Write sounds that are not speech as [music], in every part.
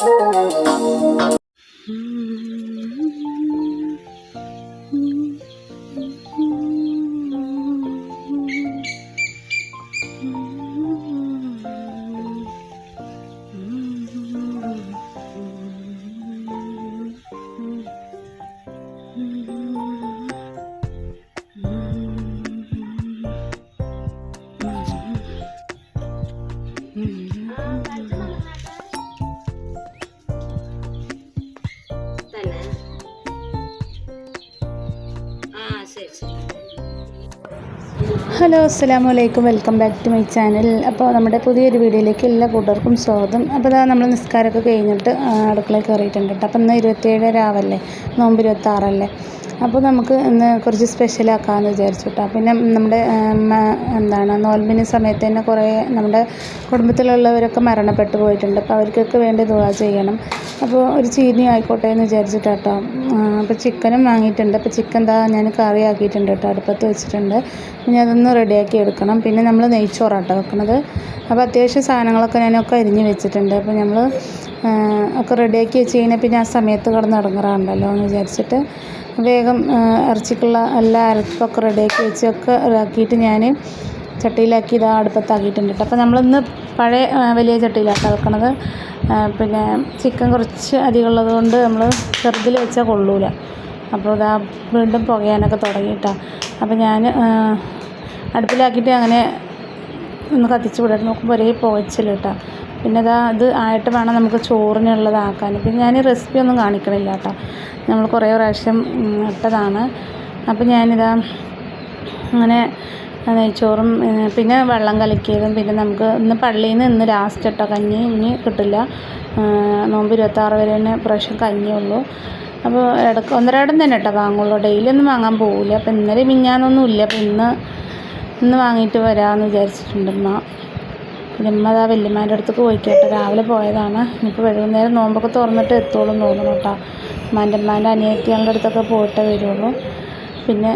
Oh, oh, hello അസ്സാം വലൈക്കും welcome back to my channel. അപ്പോൾ നമ്മുടെ പുതിയൊരു വീഡിയോയിലേക്ക് എല്ലാ കൂട്ടർക്കും സ്വാഗതം. അപ്പോൾ ഇതാ നമ്മൾ നിസ്കാരമൊക്കെ കഴിഞ്ഞിട്ട് അടുക്കളയിൽ കയറിയിട്ടുണ്ട് കേട്ടോ. അപ്പോൾ ഇന്ന് ഇരുപത്തിയേഴ് രാവല്ലേ? നോമ്പ് ഇരുപത്താറല്ലേ? അപ്പോൾ നമുക്ക് ഇന്ന് കുറച്ച് സ്പെഷ്യലാക്കാമെന്ന് വിചാരിച്ചു കേട്ടോ. പിന്നെ നമ്മുടെ എന്താണ് നോൽമിന് സമയത്ത് തന്നെ കുറേ നമ്മുടെ കുടുംബത്തിലുള്ളവരൊക്കെ മരണപ്പെട്ടു പോയിട്ടുണ്ട്. അപ്പോൾ അവർക്കൊക്കെ വേണ്ടി ദുവാ ചെയ്യണം. അപ്പോൾ ഒരു ചീനി ആയിക്കോട്ടെ എന്ന് വിചാരിച്ചിട്ട് കേട്ടോ. അപ്പോൾ ചിക്കനും വാങ്ങിയിട്ടുണ്ട്. അപ്പോൾ ചിക്കൻ എന്താ ഞാൻ കറി ആക്കിയിട്ടുണ്ട് കേട്ടോ. അടുപ്പത്ത് വെച്ചിട്ടുണ്ട്. ഇനി അതൊന്ന് റെഡിയാക്കി എടുക്കണം. പിന്നെ നമ്മൾ നെയ്ച്ചോറാട്ടോ വെക്കണത്. അപ്പോൾ അത്യാവശ്യം സാധനങ്ങളൊക്കെ ഞാനൊക്കെ അരിഞ്ഞ് വെച്ചിട്ടുണ്ട്. അപ്പോൾ നമ്മൾ ഒക്കെ റെഡിയാക്കി വെച്ച് കഴിഞ്ഞാൽ പിന്നെ ആ സമയത്ത് കിടന്ന് ഇറങ്ങാറുണ്ടല്ലോ എന്ന് വിചാരിച്ചിട്ട് വേഗം ഇറച്ചിക്കുള്ള എല്ലാ അരപ്പൊക്കെ റെഡിയാക്കി വെച്ചൊക്കെ ഇതാക്കിയിട്ട് ഞാൻ ചട്ടിയിലാക്കി ഇതാ അടുപ്പത്താക്കിയിട്ടുണ്ട് കേട്ടോ. അപ്പോൾ നമ്മളിന്ന് പഴയ വലിയ ചട്ടിയിലാട്ടോ വെക്കണത്. പിന്നെ ചിക്കൻ കുറച്ച് അധികം ഉള്ളത് കൊണ്ട് നമ്മൾ ചെറുതിൽ വെച്ചാൽ കൊള്ളൂല. അപ്പോൾ ഇതാ വീണ്ടും പുകയാനൊക്കെ തുടങ്ങിയിട്ടാണ് അപ്പോൾ ഞാൻ അടുപ്പിലാക്കിയിട്ട് അങ്ങനെ ഒന്ന് കത്തിച്ച് വിടാൻ നോക്കുമ്പോൾ ഒരേ പുകച്ചിൽ കേട്ടോ. പിന്നെ ഇതാ ഇത് ആയിട്ട് വേണം നമുക്ക് ചോറിനുള്ളതാക്കാൻ. പിന്നെ ഞാൻ റെസിപ്പി ഒന്നും കാണിക്കണില്ല കേട്ടോ. നമ്മൾ കുറേ പ്രാവശ്യം ഇട്ടതാണ്. അപ്പോൾ ഞാനിതാ അങ്ങനെ നെയ്ച്ചോറും പിന്നെ വെള്ളം കലക്കിയതും പിന്നെ നമുക്ക് ഇന്ന് പള്ളിയിൽ നിന്ന് ഇന്ന് ലാസ്റ്റ് ഇട്ടോ കഞ്ഞി ഇനി കിട്ടില്ല. നോമ്പ് ഇരുപത്താറ് വരെ തന്നെ പ്രാവശ്യം കഞ്ഞിയുള്ളൂ അപ്പോൾ ഇടയ്ക്ക് ഒന്നരാടം തന്നെ കേട്ടോ വാങ്ങുള്ളൂ. ഡെയിലി ഒന്നും വാങ്ങാൻ പോവില്ല. അപ്പോൾ ഇന്നലെ മിഞ്ഞാന്നൊന്നുമില്ല അപ്പോൾ ഇന്ന് ഇന്ന് വാങ്ങിയിട്ട് വരാമെന്ന് വിചാരിച്ചിട്ടുണ്ട് ഉമ്മ പിന്നെ വല്യമ്മേന്റെ അടുത്തേക്ക് പോയിക്കോട്ടെ. രാവിലെ പോയതാണ്. ഇനിയിപ്പോൾ വൈകുന്നേരം നോമ്പൊക്കെ തുറന്നിട്ട് എത്തുള്ളൂ എന്ന് തോന്നുന്നു കേട്ടോ. ഉമ്മാന്റെ ഉമ്മാന്റെ അനിയത്തികളുടെ അടുത്തൊക്കെ പോയിട്ടേ വരുള്ളൂ. പിന്നെ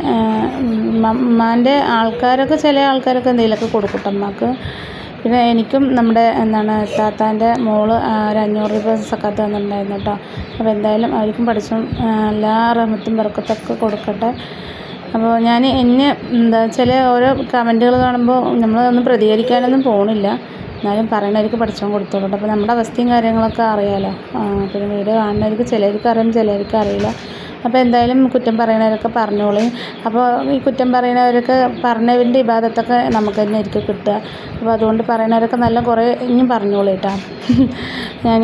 ഉമ്മാന്റെ ആൾക്കാരൊക്കെ ചില ആൾക്കാരൊക്കെ എന്തെങ്കിലുമൊക്കെ കൊടുക്കട്ടെ അമ്മയ്ക്ക് പിന്നെ എനിക്കും നമ്മുടെ എന്താണ് താത്താന്റെ മോൾ ഒരു അഞ്ഞൂറ് രൂപ സക്കാത്ത് തന്നിട്ടുണ്ടായിരുന്നു കേട്ടോ. അപ്പോൾ എന്തായാലും അവർക്കും പഠിച്ചും എല്ലാ റഹ്മത്തും ബർക്കത്തൊക്കെ കൊടുക്കട്ടെ. അപ്പോൾ ഞാൻ എന്നെ എന്താ ചില ഓരോ കമന്റുകൾ കാണുമ്പോൾ നമ്മളതൊന്നും പ്രതികരിക്കാനൊന്നും പോകണില്ല എന്നാലും പറയണവർക്ക് പഠിച്ചോൻ കൊടുത്തോളൂ. അപ്പോൾ നമ്മുടെ അവസ്ഥയും കാര്യങ്ങളൊക്കെ അറിയാലോ. പിന്നെ വീഡിയോ കാണുന്നവർക്ക് ചിലർക്ക് അറിയാം ചിലർക്ക് അറിയില്ല. അപ്പോൾ എന്തായാലും കുറ്റം പറയണവരൊക്കെ പറഞ്ഞോളി. അപ്പോൾ ഈ കുറ്റം പറയണവരൊക്കെ പറഞ്ഞവന്റെ ഇബാദത്തൊക്കെ നമുക്ക് തന്നെ ആയിരിക്കും കിട്ടുക. അപ്പോൾ അതുകൊണ്ട് പറയണവരൊക്കെ നല്ല കുറേ ഇനിയും പറഞ്ഞോളൂ കേട്ടോ [laughs] ഞാൻ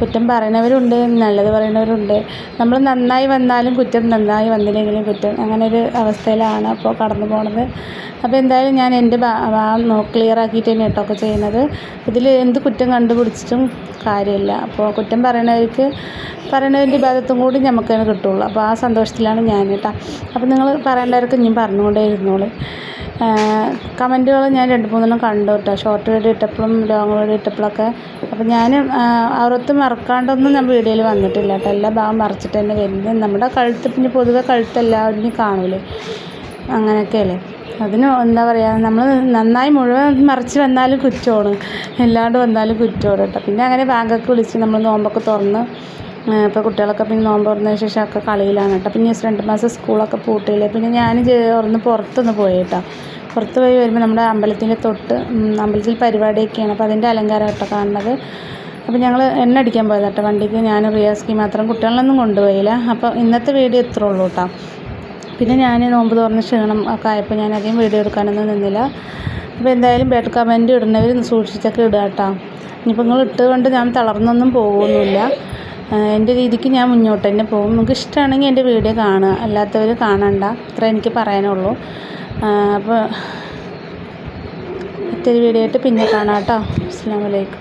കുറ്റം പറയുന്നവരുണ്ട് നല്ലത് പറയുന്നവരുണ്ട്. നമ്മൾ നന്നായി വന്നാലും കുറ്റം നന്നായി വന്നില്ലെങ്കിലും കുറ്റം. അങ്ങനെ ഒരു അവസ്ഥയിലാണ് അപ്പോൾ കടന്നു പോണത്. അപ്പോൾ എന്തായാലും ഞാൻ എന്റെ ക്ലിയർ ആക്കിയിട്ട് തന്നെ കേട്ടോ ഒക്കെ ചെയ്യുന്നത്. ഇതിൽ എന്ത് കുറ്റം കണ്ടുപിടിച്ചിട്ടും കാര്യമില്ല. അപ്പോൾ കുറ്റം പറയുന്നവർക്ക് പറയുന്നതിന്റെ ഭാഗത്തും കൂടി നമുക്ക് തന്നെ കിട്ടുള്ളൂ. അപ്പോൾ ആ സന്തോഷത്തിലാണ് ഞാൻ കേട്ടോ. അപ്പോൾ നിങ്ങൾ പറയേണ്ടവർക്ക് ഇനിയും പറഞ്ഞുകൊണ്ടേ ഇരുന്നോളൂ. കമന്റുകൾ ഞാൻ രണ്ട് മൂന്നെണ്ണം കണ്ടു കേട്ടോ. ഷോർട്ട് വീഡിയോ ഇട്ടപ്പോഴും ലോങ് വീഡിയോ ഇട്ടപ്പോഴൊക്കെ. അപ്പോൾ ഞാൻ അറുപത്ത് മറക്കാണ്ടൊന്നും ഞാൻ വീഡിയോയിൽ വന്നിട്ടില്ല കേട്ടോ. എല്ലാ ഭാഗം മറച്ചിട്ട് തന്നെ വരുന്നത് നമ്മുടെ കഴുത്ത് പിന്നെ പൊതുവെ കഴുത്ത് എല്ലാവരും കാണൂലേ. അങ്ങനെയൊക്കെയല്ലേ അതിന് എന്താ പറയുക നമ്മൾ നന്നായി മുഴുവൻ മറിച്ച് വന്നാലും കുറ്റമാണ്. എല്ലാണ്ട് വന്നാലും കുറ്റമാണ് കേട്ടോ. പിന്നെ അങ്ങനെ ബാങ്കൊക്കെ വിളിച്ച് നമ്മൾ നോമ്പൊക്കെ തുറന്ന് ഇപ്പോൾ കുട്ടികളൊക്കെ പിന്നെ നോമ്പ് തുറന്നതിന് ശേഷം ഒക്കെ കളിയിലാണ് കേട്ടോ. പിന്നെ രണ്ട് മാസം സ്കൂളൊക്കെ പൂട്ടിയില്ലേ. പിന്നെ ഞാൻ ഒന്ന് പുറത്തൊന്ന് പോയി കേട്ടോ. പുറത്ത് പോയി വരുമ്പോൾ നമ്മുടെ അമ്പലത്തിന്റെ തൊട്ട് അമ്പലത്തിൽ പരിപാടിയൊക്കെയാണ്. അപ്പോൾ അതിന്റെ അലങ്കാരം കേട്ടോ കാണുന്നത്. അപ്പോൾ ഞങ്ങൾ എണ്ണ അടിക്കാൻ പോയത് കേട്ടോ. വണ്ടിക്ക് ഞാൻ റിയാസ്കി മാത്രം കുട്ടികളൊന്നും കൊണ്ടുപോയില്ല. അപ്പോൾ ഇന്നത്തെ വീഡിയോ ഇത്രേ ഉള്ളൂ കേട്ടോ. പിന്നെ ഞാൻ നോമ്പ് തുറന്ന് ക്ഷീണം ഒക്കെ ആയപ്പോൾ ഞാൻ അധികം വീഡിയോ എടുക്കാനൊന്നും നിന്നില്ല. അപ്പോൾ എന്തായാലും ബെഡ് കമന്റ് ഇടുന്നവർ സൂക്ഷിച്ചൊക്കെ ഇടുക കേട്ടോ. ഇനിയിപ്പോൾ നിങ്ങൾ ഇട്ടുകൊണ്ട് ഞാൻ തളർന്നൊന്നും പോകുന്നില്ല എന്റെ രീതിക്ക് ഞാൻ മുന്നോട്ട് തന്നെ പോകും. നിങ്ങൾക്ക് ഇഷ്ടമാണെങ്കിൽ എന്റെ വീഡിയോ കാണുക. അല്ലാത്തവർ കാണണ്ട. അത്ര എനിക്ക് പറയാനുള്ളൂ. അപ്പോൾ മറ്റൊരു വീഡിയോ ആയിട്ട് പിന്നെ കാണാം കേട്ടോ. അസ്സാം വലൈക്കും